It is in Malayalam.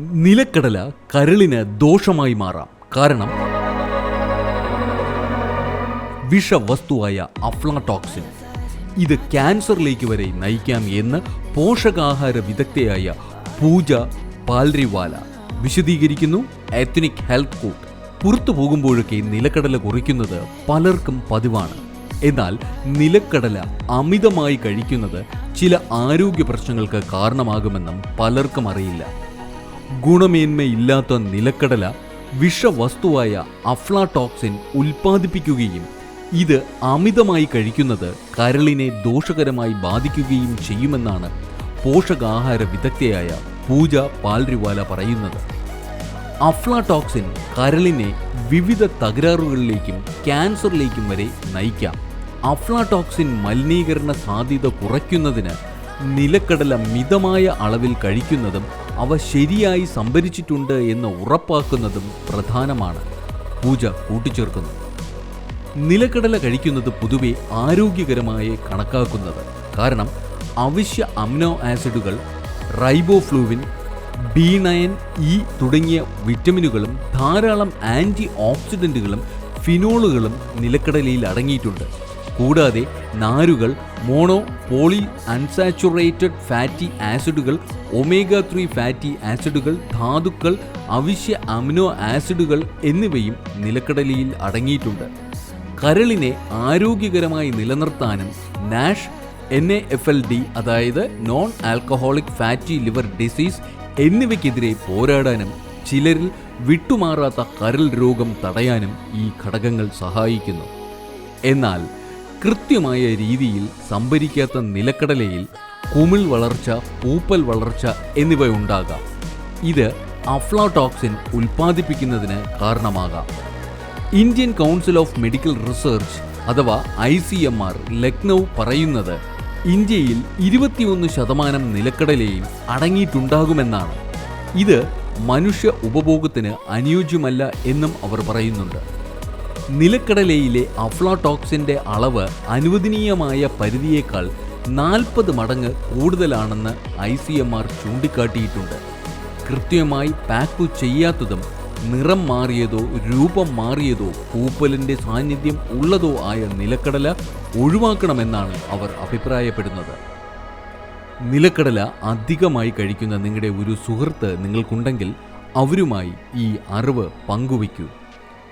നിലക്കടല കരളിന് ദോഷമായി മാറാം. കാരണം വിഷവസ്തുവായ അഫ്ലാടോക്സിൻ. ഇത് ക്യാൻസറിലേക്ക് വരെ നയിക്കാം എന്ന് പോഷകാഹാര വിദഗ്ധയായ പൂജ പാൽരിവാല വിശദീകരിക്കുന്നു. എത്നിക് ഹെൽത്ത് ഫുഡ് പുറത്തു പോകുമ്പോഴൊക്കെ നിലക്കടല കുറിക്കുന്നത് പലർക്കും പതിവാണ്. എന്നാൽ നിലക്കടല അമിതമായി കഴിക്കുന്നത് ചില ആരോഗ്യ പ്രശ്നങ്ങൾക്ക് കാരണമാകുമെന്നും പലർക്കും അറിയില്ല. ഗുണമേന്മയില്ലാത്ത നിലക്കടല വിഷവസ്തുവായ അഫ്ലാടോക്സിൻ ഉൽപ്പാദിപ്പിക്കുകയും ഇത് അമിതമായി കഴിക്കുന്നത് കരളിനെ ദോഷകരമായി ബാധിക്കുകയും ചെയ്യുമെന്നാണ് പോഷകാഹാര വിദഗ്ധയായ പൂജ പാൽരിവാല പറയുന്നത്. അഫ്ലാടോക്സിൻ കരളിനെ വിവിധ തകരാറുകളിലേക്കും ക്യാൻസറിലേക്കും വരെ നയിക്കാം. അഫ്ലാടോക്സിൻ മലിനീകരണ സാധ്യത കുറയ്ക്കുന്നതിന് നിലക്കടല മിതമായ അളവിൽ കഴിക്കുന്നതും അവ ശരിയായി സംഭരിച്ചിട്ടുണ്ട് എന്ന് ഉറപ്പാക്കുന്നതും പ്രധാനമാണ്. പൂജ കൂട്ടിച്ചേർക്കുന്നു. നിലക്കടല കഴിക്കുന്നത് പൊതുവെ ആരോഗ്യകരമായി കണക്കാക്കുന്നത് കാരണം അവശ്യ അമിനോ ആസിഡുകൾ റൈബോഫ്ലൂവിൻ ബി നയൻ ഇ തുടങ്ങിയ വിറ്റമിനുകളും ധാരാളം ആന്റി ഓക്സിഡന്റുകളും ഫിനോളുകളും നിലക്കടലയിൽ അടങ്ങിയിട്ടുണ്ട്. കൂടാതെ നാരുകൾ മോണോ പോളി അൺസാച്ചുറേറ്റഡ് ഫാറ്റി ആസിഡുകൾ ഒമേഗ ത്രീ ഫാറ്റി ആസിഡുകൾ ധാതുക്കൾ അവശ്യ അമിനോ ആസിഡുകൾ എന്നിവയും നിലക്കടലയിൽ അടങ്ങിയിട്ടുണ്ട്. കരളിനെ ആരോഗ്യകരമായി നിലനിർത്താനും NASH N A F L D അതായത് non alcoholic fatty liver disease എന്നിവയ്ക്കെതിരെ പോരാടാനും ചിലരിൽ വിട്ടുമാറാത്ത കരൾ രോഗം തടയാനും ഈ ഘടകങ്ങൾ സഹായിക്കുന്നു. എന്നാൽ കൃത്യമായ രീതിയിൽ സംഭരിക്കാത്ത നിലക്കടലയിൽ കുമിൾ വളർച്ച പൂപ്പൽ വളർച്ച എന്നിവ ഉണ്ടാകാം ഇത് അഫ്ലാടോക്സിൻ ഉൽപ്പാദിപ്പിക്കുന്നതിന് കാരണമാകാം. Indian council of medical research അഥവാ I C M R Lucknow പറയുന്നത് ഇന്ത്യയിൽ ഇരുപത്തിയൊന്ന് ശതമാനം നിലക്കടലയും അടങ്ങിയിട്ടുണ്ടാകുമെന്നാണ്. ഇത് മനുഷ്യ ഉപഭോഗത്തിന് അനുയോജ്യമല്ല എന്നും അവർ പറയുന്നുണ്ട്. നിലക്കടലയിലെ അഫ്ലാടോക്സിന്റെ അളവ് അനുവദനീയമായ പരിധിയേക്കാൾ നാൽപ്പത് മടങ്ങ് കൂടുതലാണെന്ന് ഐ സി എം ആർ ചൂണ്ടിക്കാട്ടിയിട്ടുണ്ട്. കൃത്യമായി പാക്ക് ചെയ്യാത്തതും നിറം മാറിയതോ രൂപം മാറിയതോ കൂപ്പലിന്റെ സാന്നിധ്യം ഉള്ളതോ ആയ നിലക്കടല ഒഴിവാക്കണമെന്നാണ് അവർ അഭിപ്രായപ്പെടുന്നത്. നിലക്കടല അധികമായി കഴിക്കുന്ന നിങ്ങളുടെ ഒരു സുഹൃത്ത് നിങ്ങൾക്കുണ്ടെങ്കിൽ അവരുമായി ഈ അറിവ് പങ്കുവയ്ക്കൂ.